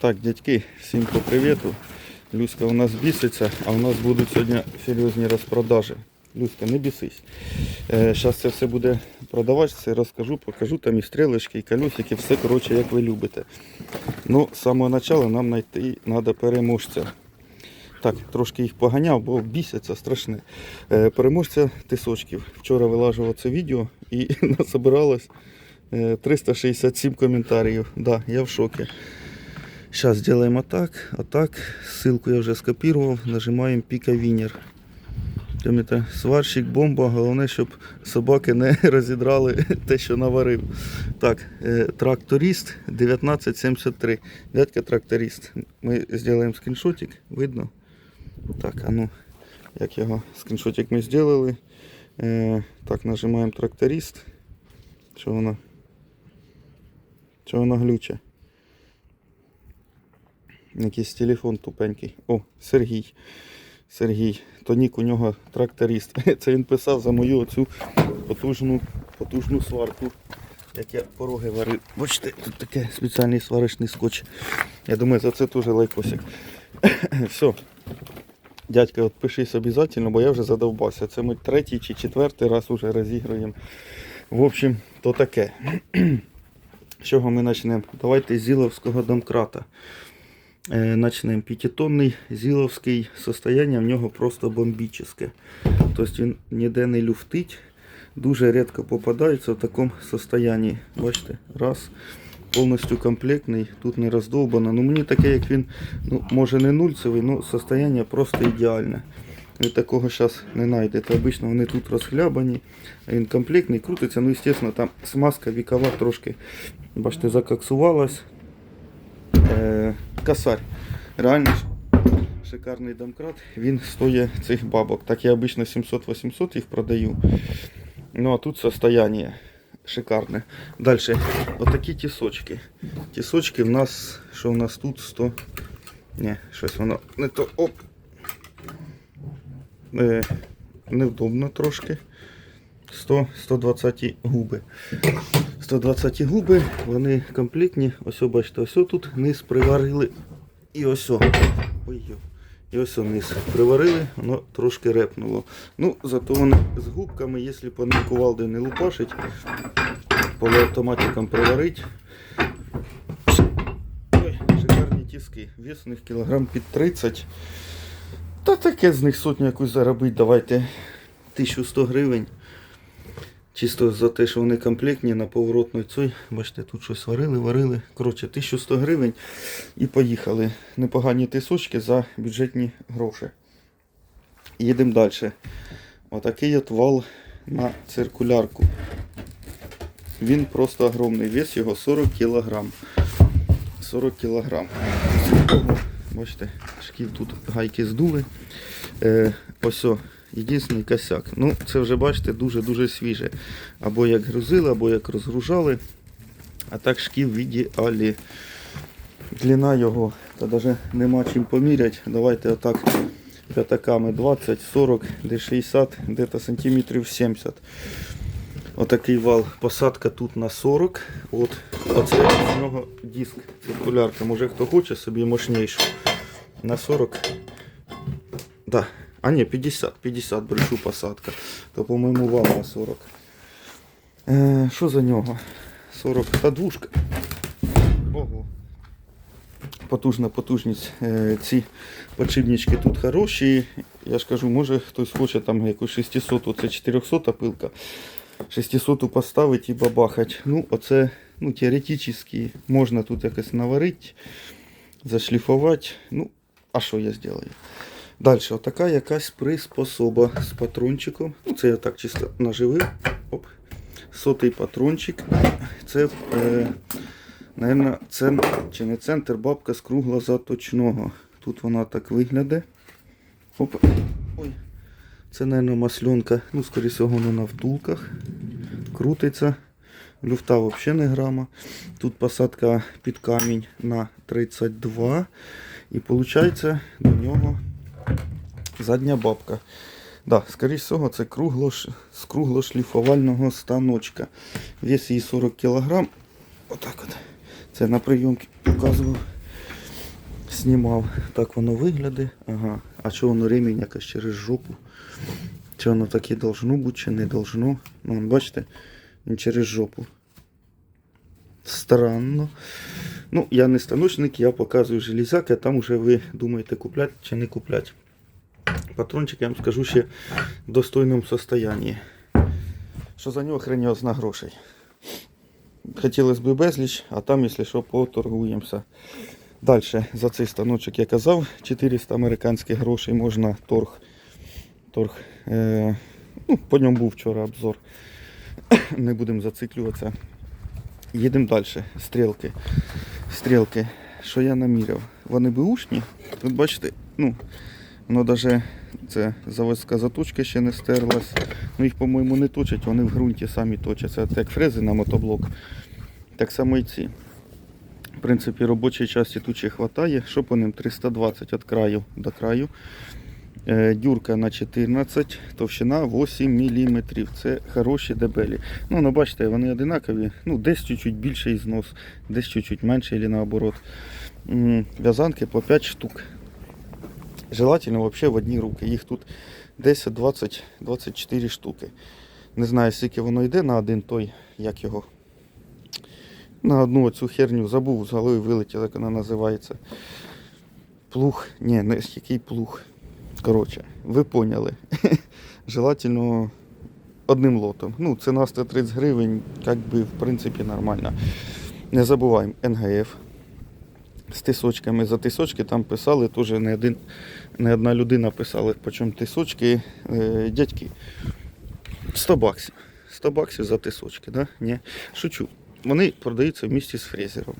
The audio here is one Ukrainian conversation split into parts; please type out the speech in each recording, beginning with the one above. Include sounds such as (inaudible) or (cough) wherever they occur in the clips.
Так, дядьки, всім по привіту. Люська у нас біситься, а у нас будуть сьогодні серйозні розпродажі. Люська, не бісись. Зараз це все буде продаватися, розкажу, покажу там і стрілочки, і колесики, все коротше, як ви любите. Ну, з самого початку нам знайти треба переможця. Так, трошки їх поганяв, бо бісяться страшне. Е, переможця тисочків. Вчора вилажував це відео і (laughs) насобиралось е, 367 коментарів. Да, я в шокі. Сейчас сделаем отак, отак. Ссылку я вже скопировал. Нажимаємо Піка Вінер. Це сварщик, бомба. Головне, щоб собаки не (laughs) розідрали те, що наварив. Так, е, тракторист 1973. Дядька тракторист. Ми зробимо скріншотик, видно. Так, а ну, як його скріншотик ми зробили. Е, так, нажимаємо тракторист. Що воно? Що воно глюче? Якийсь телефон тупенький. О, Сергій. Сергій. То нік у нього тракторист. (laughs) Це він писав за мою оцю потужну, потужну сварку. Як я пороги варив. Бачите, тут таке спеціальний сварочний скотч. Я думаю, за це теж лайкосик. (coughs) Все. Дядька, от пишись обов'язково, бо я вже задовбався. Це ми третій чи четвертий раз уже розігруємо. В общем, то таке. (coughs) З чого ми почнемо? Давайте з Зіловського домкрата. Е, Начнемо п'ятитонний зіловський состояние в нього просто бомбічне. Тобто він ніде не люфтить, дуже рідко попадається в такому состоянии. Бачите, раз, повністю комплектний, тут не роздовбано. Ну мені таке, як він, ну може не нульцевий, але состояние просто ідеальне. Ви такого зараз не знайдете. Обично вони тут розхлябані, він комплектний, крутиться. Ну, звісно, там смазка вікова трошки, бачите, закоксувалась. Косарь. Реально шикарний домкрат. Він стоїть цих бабок. Так я обично 700-800 їх продаю. Ну а тут состояние шикарне. Далі. Отакі тісочки. Тісочки в нас, що у нас тут 100. Ні, щось воно не то. Оп. Е, невдобно трошки. 100, 120 губи. 120 губи, вони комплектні. Ось бачите, ось тут низ приварили. І ось. Ой. І ось низ приварили, воно трошки репнуло. Ну, зато вони з губками, якщо по ним кувалди не лупашить, полуавтоматиком приварить. Ой, шикарні тіски. Вес у них кілограм під 30. Та таке з них сотню якусь заробити. Давайте 1100 гривень. Чисто за те, що вони комплектні на поворотний цей. Бачите, тут щось варили, варили. Коротше, 1100 гривень і поїхали. Непогані тисочки за бюджетні гроші. Їдемо далі. Отакий от вал на циркулярку. Він просто огромний. Вес його 40 кг. 40 кг. Бачите, шків тут гайки здули. Е, ось єдиний косяк. Ну, це вже бачите, дуже-дуже свіже. Або як грузили, або як розгружали. А так шків в ідеалі. Длина його, та навіть нема чим поміряти. Давайте отак п'ятаками 20, 40, де 60, де сантиметрів 70. Отакий вал. Посадка тут на 40. От. Оце з нього диск циркулярка. Може хто хоче собі мощнішу. На 40. Да. А ні, 50, 50 брешу посадка. То по-моєму вал на 40. Е, Що за нього? 40 та двушка. Ого. Потужна потужність. Е, Ці подшипнички тут хороші. Я ж кажу, може хтось хоче там якусь 600, це 400 пилка. 600 поставити і бабахати. Ну, оце ну, теоретично можна тут якось наварити, зашліфувати. Ну, а що я зроблю? Далі, отака якась приспособа з патрончиком. Це я так чисто наживив. Оп. Сотий патрончик. Це, е, наверное, цен, чи не центр, бабка з кругла заточного. Тут вона так виглядає. Оп. Ой. Це, мабуть, масленка. Ну, скоріше всього, воно на втулках. Крутиться. Люфта взагалі не грама. Тут посадка під камінь на 32. І виходить до нього задня бабка. Да, скоріше всього, це кругло, з круглошліфувального станочка. Вес її 40 кг. Отак от. Це на прийомці показував. Знімав. Так воно виглядає. Ага. А що воно ремінь якось через жопу? Чи воно так і должно бути, чи не должно? Ну, бачите, він через жопу. Странно. Ну, я не станочник, я показую железяки, а там вже ви думаєте купляти чи не купляти. Патрончик, я вам скажу ще в достойному состоянні. Що за нього хрень зна грошей. Хотілося б безліч, а там, якщо що, поторгуємося. Далі, за цей станочок я казав, 400 американських грошей можна торг. торг е, ну, по ньому був вчора обзор. (coughs) Не будемо зациклюватися. Їдемо далі. Стрілки. Стрілки. Що я наміряв? Вони беушні. Тут бачите, ну, воно навіть це заводська заточка ще не стерлась. Ну їх, по-моєму, не точать, вони в ґрунті самі точаться. Це як фрези на мотоблок. Так само і ці. В принципі, робочої часті тут ще вистачає. Що по ним? 320 від краю до краю. Е, Дюрка на 14, товщина 8 мм. Це хороші дебелі. Ну, ну бачите, вони одинакові. Ну, десь чуть-чуть більший знос, десь чуть-чуть менший, або наоборот. В'язанки по 5 штук. Желательно вообще в одні руки. Їх тут 10, 20, 24 штуки. Не знаю, скільки воно йде на один той, як його. На одну оцю херню забув, з голови вилетіло, як вона називається. Плуг. Ні, не який плуг. Коротше, ви поняли. (laughs) Желательно одним лотом. Ну, ціна 130 гривень, як би, в принципі, нормально. Не забуваємо НГФ з тисочками. За тисочки там писали теж не, один, не одна людина писала, почому тисочки е, дядьки. 100 баксів. 100 баксів за тисочки, да? Ні. Шучу. Вони продаються в місті з фрезером.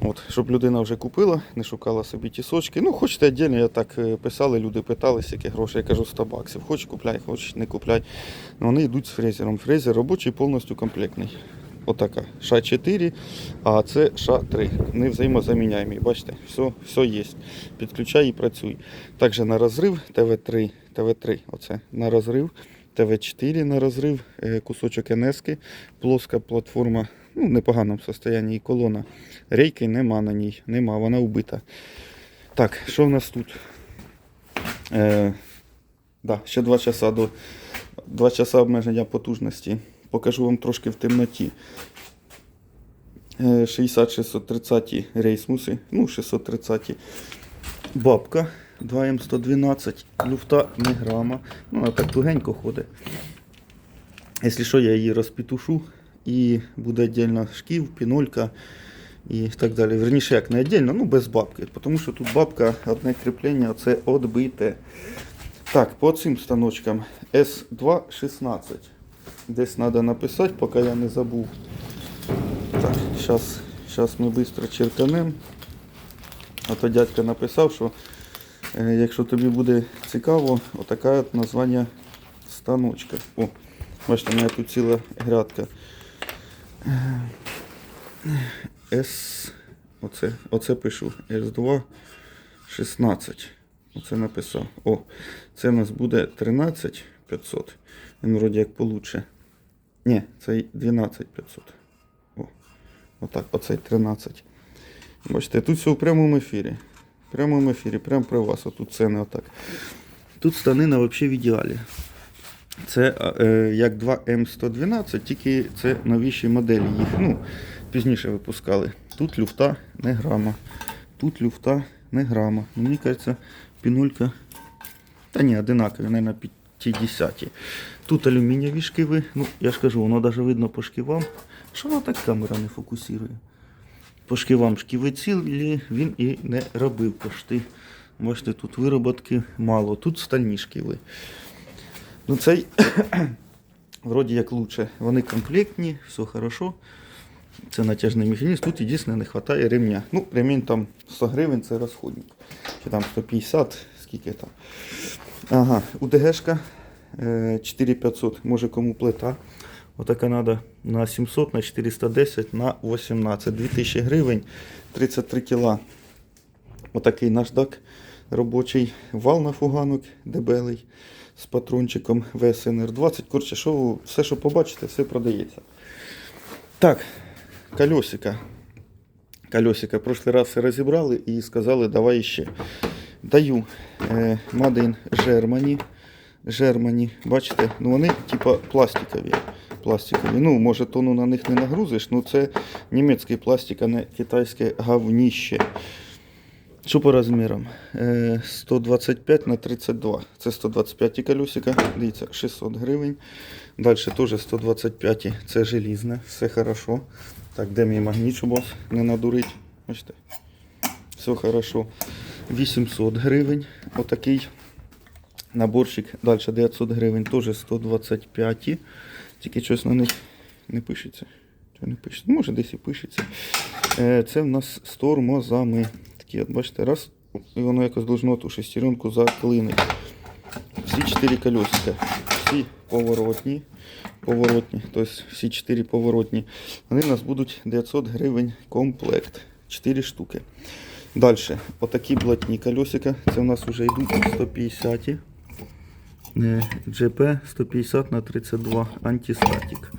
От, щоб людина вже купила, не шукала собі тісочки. Ну, хочете віддільно, я так е, писали, люди питали, скільки грошей, я кажу 100 баксів. Хоч купляй, хоч не купляй. Вони йдуть з фрезером. Фрезер робочий, повністю комплектний. Отака. ша 4, а це ша 3. Не взаємозаміняємі. Бачите, все, все є. Підключай і працюй. Також на розрив ТВ3, ТВ3, оце на розрив. ТВ4 на розрив, е, кусочок НСки, плоска платформа ну, в непоганому стані, і колона. Рейки нема на ній, нема, вона вбита. Так, що в нас тут? Е, да, ще 2 часа до 2 часа обмеження потужності. Покажу вам трошки в темноті. Е, 60-630 рейсмуси, ну 630. Бабка 2М112, люфта не грама. Ну, вона так тугенько ходить. Якщо що, я її розпітушу і буде віддільно шків, пінолька і так далі. Верніше, як не віддільно, ну без бабки. Тому що тут бабка, одне кріплення, це відбите. Так, по цим станочкам S216. Десь треба написати, поки я не забув. Так, зараз, зараз ми швидко черканемо. А то дядько написав, що е, якщо тобі буде цікаво, отака от названня станочка. О, бачите, у мене тут ціла грядка. С. Оце, оце пишу. S2 16. Оце написав. О, це у нас буде 13 500. Він вроді як получше. Ні, це 12 500. О, отак, оцей 13. Бачите, тут все в прямому ефірі. В прямому ефірі, прямо при вас. Отут ціни отак. Тут станина взагалі в ідеалі. Це е, як 2М112, тільки це новіші моделі їх. Ну, пізніше випускали. Тут люфта не грама. Тут люфта не грама. Мені кажеться, пінулька. Та ні, одинакові, мабуть, 50. Тут алюмінієві шківи. Ну, я ж кажу, воно навіть видно по шківам. Що воно так камера не фокусує? По шківам шківи цілі він і не робив пошти. Бачите, тут вироботки мало, тут стальні шківи. Ну цей (coughs) вроді як лучше. Вони комплектні, все хорошо. Це натяжний механізм. Тут єдине не вистачає ремня. Ну, ремінь там 100 гривень це розходник. Чи там 150, скільки там. Ага, УДГшка е, 4500, може кому плита. Отака треба на 700, на 410, на 18. 2000 гривень, 33 кіла. Отакий наждак робочий. Вал на фуганок дебелий з патрончиком ВСНР 20. Коротше, що, все, що побачите, все продається. Так, колесика. колесика. Прошлый раз розібрали і сказали, давай ще. Даю е, Germany. Germany. Бачите, ну вони типа пластикові. пластикові. Ну, може, тону на них не нагрузиш, ну це німецький пластик, а не китайське говніще. Що по розмірам? Е, 125 на 32. Це 125 колесика. Дивіться, 600 гривень. Далі теж 125. Це желізне, все хорошо. Так, де мій магніт, щоб вас не надурить? Бачите? Все хорошо. 800 гривень. Отакий наборчик. Далі 900 гривень, теж 125. Тільки щось на них не пишеться. Чи не пишеться? Ну, Може десь і пишеться. Е, Це в нас з тормозами. Такі, от бачите, раз, і воно якось должно ту шестеренку заклинити. Всі чотири колесика. Всі поворотні. Поворотні. Тобто всі чотири поворотні. Вони у нас будуть 900 гривень комплект. 4 штуки. Далі, отакі блатні колесика. Це у нас вже йдуть 150. Е, GP 150 на 32 антистатик.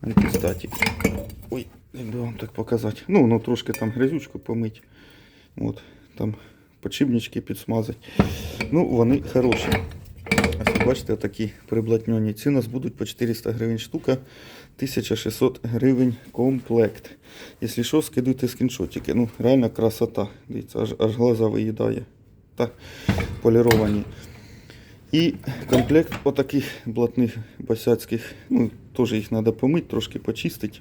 Антистатик. Ой, як би вам так показати. Ну, воно трошки там грязючку помить. От, там подшипнички підсмазати. Ну, вони хороші. Бачите, такі приблатньоні. Ці у нас будуть по 400 гривень штука, 1600 гривень комплект. Якщо що, скидуйте скріншотики. Ну, реально красота. Дивіться, аж, аж глаза виїдає. Так, поліровані. І комплект отаких блатних босяцьких, ну, теж їх треба помити, трошки почистити.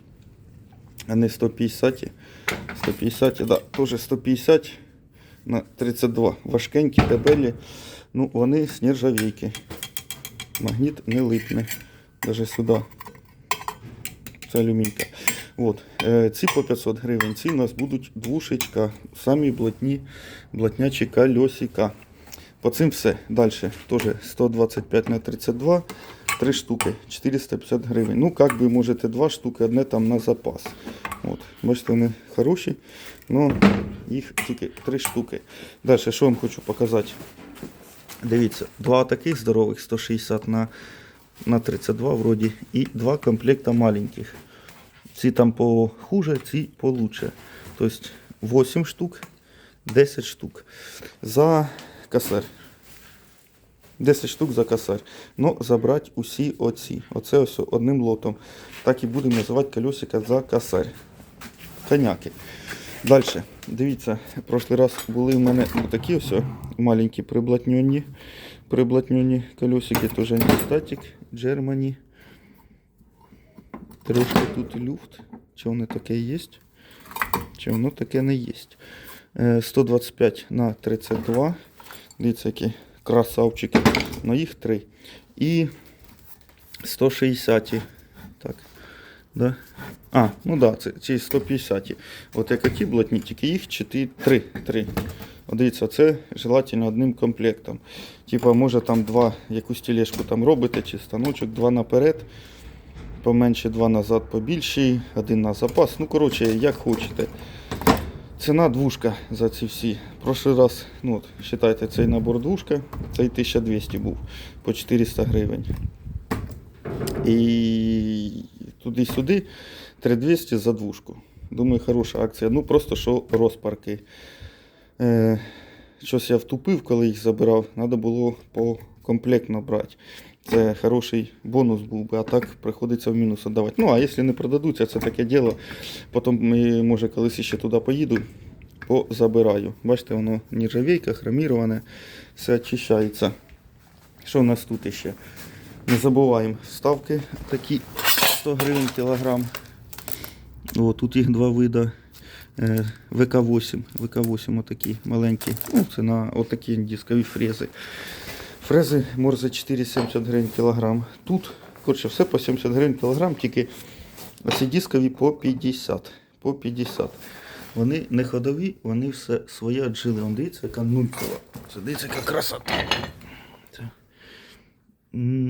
А не 150. 150, да, теж 150 на 32. Важкенькі, дебелі. Ну, вони з. Магніт не липне. Даже сюди. Це алюмінька. От. Е, ці по 500 гривень. Ці у нас будуть двушечка. Самі блатні, блатнячі кольосика. По цим все. Далі. Теж 125 на 32. Три штуки. 450 гривень. Ну, як би можете два штуки, одне там на запас. От. Бачите, вони хороші. Ну, їх тільки три штуки. Далі, що вам хочу показати. Дивіться, два таких здорових 160 на, на 32 вроді. І два комплекта маленьких. Ці там похуже, ці получше. Тобто 8 штук, 10 штук. За косарь. 10 штук за косарь. Ну, забрати усі оці. Оце ось одним лотом. Так і будемо називати колесика за косарь. Коняки. Далі. Дивіться, прошлий раз були в мене такі ось маленькі приблатнені. Приблатнені колесики, теж антистатик, Germany. Трошки тут люфт. Чи воно таке є? Чи воно таке не є? Е, 125 на 32. Дивіться, які красавчики. Ну їх три. І 160. Так. Да? А, ну да, ці 150. От як оті блатні, тільки їх 4, 3. 3. Дивіться, це желательно одним комплектом. Типа, може там два, якусь тележку там робите, чи станочок, два наперед, поменше, два назад, побільший, один на запас. Ну, коротше, як хочете. Ціна двушка за ці всі. Прошлий раз, ну от, вважайте, цей набор двушка, цей 1200 був по 400 гривень. І туди-сюди 3200 за двушку. Думаю, хороша акція. Ну просто що розпарки. Е, щось я втупив, коли їх забирав. Треба було по комплектно брати. Це хороший бонус був би, а так приходиться в мінус віддавати. Ну, а якщо не продадуться, це таке діло. Потім, може, колись ще туди поїду, позабираю. Бачите, воно нержавійка, хроміроване, все очищається. Що в нас тут ще? Не забуваємо ставки такі 100 гривень кілограм. О, тут їх два вида. Е, ВК-8. ВК-8 отакі маленькі. Ну, це на отакі дискові фрези. Фрези Морзе 4,70 гривень кілограм. Тут, коротше, все по 70 гривень кілограм, тільки оці дискові по 50. По 50. Вони не ходові, вони все своє отжили. Вон дивіться, яка нулькова. Це дивіться, яка красота.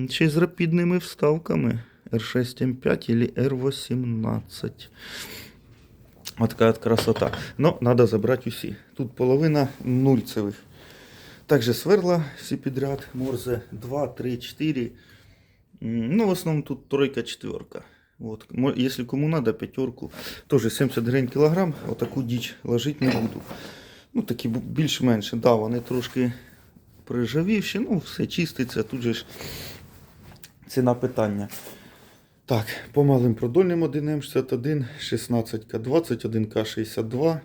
Ще з рапідними вставками. R6M5 или R18. Вот такая вот красота. Но надо забрать усі. Тут половина нульцевих. Также сверла всі підряд. Морзе 2, 3, 4. Ну, в основному тут тройка, четверка. Вот. Если кому надо, пятерку. Тоже 70 гривень кілограм, отаку діч ложити не буду. Ну, такі більш-менше, да, вони трошки прижавівші, ну, все чиститься, тут же ж ціна питання. Так, по малим продольним 1М61, 16К20, 1К62.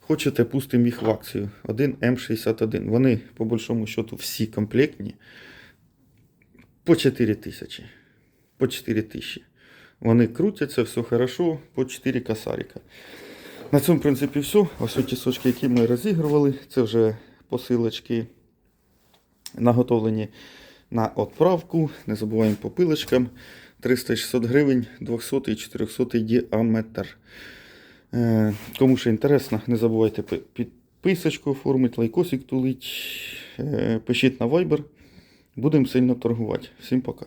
Хочете, пустимо їх в акцію. 1М61. Вони, по большому счету, всі комплектні. По 4 тисячі. По 4 тисячі. Вони крутяться, все хорошо, по 4 косарика. На цьому, в принципі, все. Ось ті сочки, які ми розігрували, це вже посилочки наготовлені на відправку. Не забуваємо по пилочкам. 360 гривень, 200 і 400 діаметр. Е, Кому ще інтересно, не забувайте підписочку оформити, лайкосик тулить. Е, Пишіть на Viber. Будемо сильно торгувати. Всім пока.